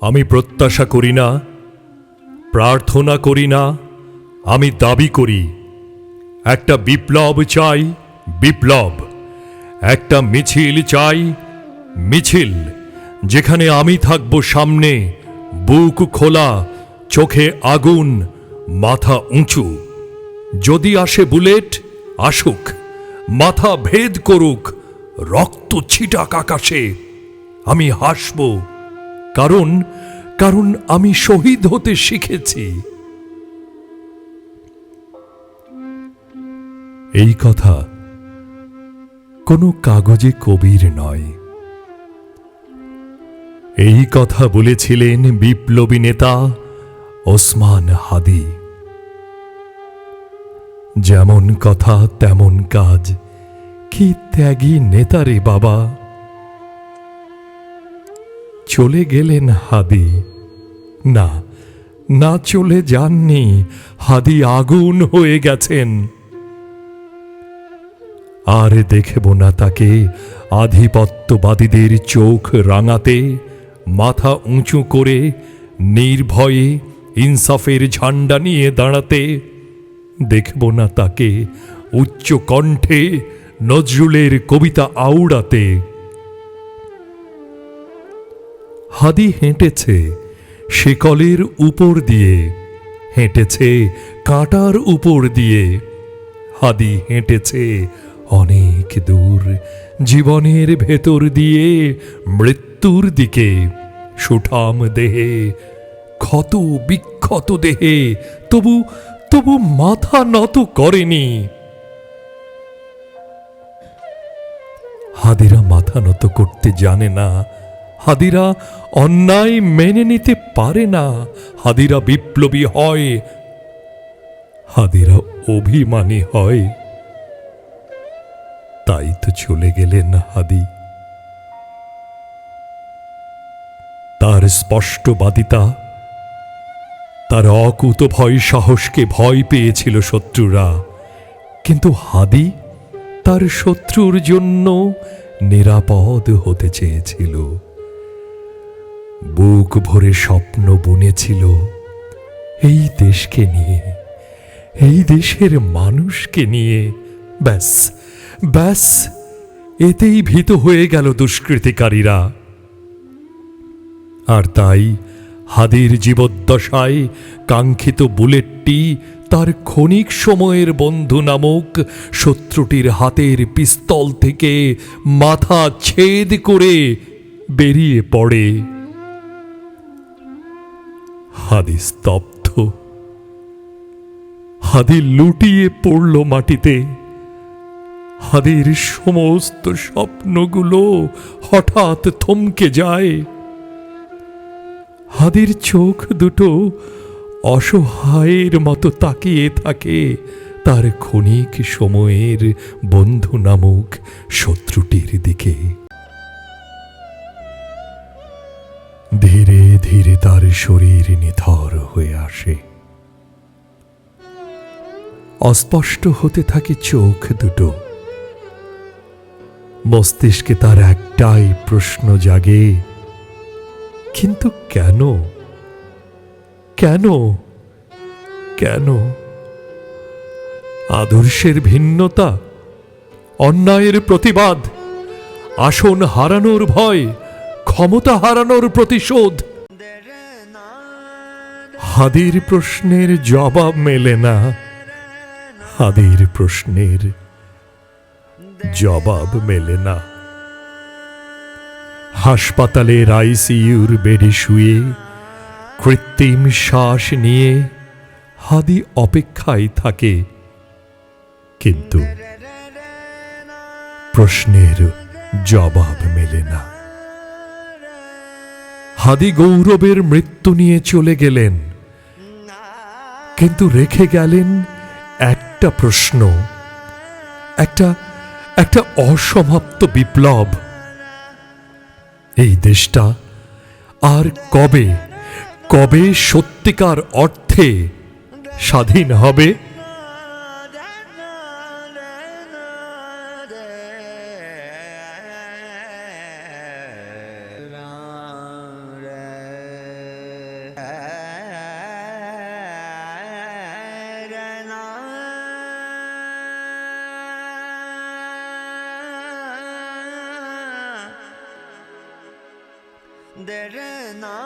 আমি প্রত্যাশা করি না, প্রার্থনা করি না, আমি দাবি করি। একটা বিপ্লব চাই, বিপ্লব। একটা মিছিল চাই, মিছিল, যেখানে আমি থাকব সামনে, বুক খোলা, চোখে আগুন, মাথা উঁচু। যদি আসে বুলেট, আসুক, মাথা ভেদ করুক, রক্ত ছিটাক আকাশে, আমি হাসব। কারণ কারণ আমি শহীদ হতে শিখেছি। এই কথা কোনো কাগজে কবির নয়। এই কথা বলেছিলেন বিপ্লবী নেতা ওসমান হাদি। যেমন কথা, তেমন কাজ। কি ত্যাগী নেতারে বাবা? চলে গেলেন হাদি। না না চলে যাননি, হাদি আগুন হয়ে গেছেন। আর দেখব না তাকে আধিপত্যবাদীদের চোখ রাঙাতে, মাথা উঁচু করে, নির্ভয়ে ইনসাফের ঝান্ডা নিয়ে দাঁড়াতে। দেখব না তাকে উচ্চ কণ্ঠে নজরুলের কবিতা আউড়াতে হাদি হেঁটেছে শিকলের উপর দিয়ে, হেঁটেছে কাঁটার উপর দিয়ে। হাদি হেঁটেছে অনেক দূর, জীবনের ভেতর দিয়ে মৃত্যুর দিকে। সুঠাম দেহে, ক্ষত বিক্ষত দেহে, তবু তবু মাথা নত করেনি। হাদিরা মাথা নত করতে জানে না হাদিরা অন্যায় মেনে নিতে পারে না। হাদিরা বিপ্লবী হয়, হাদিরা অভিমানী হয়। তাই তো চলে গেলেন হাদি। তার স্পষ্টবাদিতা তার অকুত ভয় সাহসকে ভয় পেয়েছিল শত্রুরা। কিন্তু হাদি তার শত্রুর জন্য নিরাপদ হতে চেয়েছিল। বুক ভরে স্বপ্ন বুনেছিল এই দেশকে নিয়ে, এই দেশের মানুষকে নিয়ে। ব্যাস ব্যাস, এতেই ভীত হয়ে গেল দুষ্কৃতিকারীরা। আর তাই হাদির জীবদ্দশায় কাঙ্ক্ষিত বুলেটটি তার ক্ষণিক সময়ের বন্ধু নামক শত্রুটির হাতের পিস্তল থেকে মাথা ছেদ করে বেরিয়ে পড়ে। হাদি স্তব্ধ। হাদি লুটিয়ে পড়ল মাটিতে। হাদির সমস্ত স্বপ্নগুলো হঠাৎ থমকে যায়। হাদির চোখ দুটো অসহায়ের মতো তাকিয়ে থাকে। তার ক্ষণিক সময়ের বন্ধু নামক শত্রুটির দিকে। শরীর নিথর হয়ে আসে। অস্পষ্ট হতে থাকে চোখ দুটো। মস্তিষ্কে তার একটাই প্রশ্ন জাগে, কিন্তু কেন? কেন? কেন? আদর্শের ভিন্নতা, অন্যায়ের প্রতিবাদ, আসন হারানোর ভয়, ক্ষমতা হারানোর প্রতিশোধ। হাদির প্রশ্নের জবাব মেলে না। হাদির প্রশ্নের জবাব মেলে না। হাসপাতালের আইসিইউর বেডে শুয়ে কৃত্রিম শ্বাস নিয়ে হাদি অপেক্ষায় থাকে। কিন্তু প্রশ্নের জবাব মেলে না। হাদি গৌরবের মৃত্যু নিয়ে চলে গেলেন। কিন্তু রেখে গেলেন একটা প্রশ্ন। একটা একটা অসমাপ্ত বিপ্লব। এই দেশটা আর কবে কবে সত্যিকার অর্থে স্বাধীন হবে? দেরে না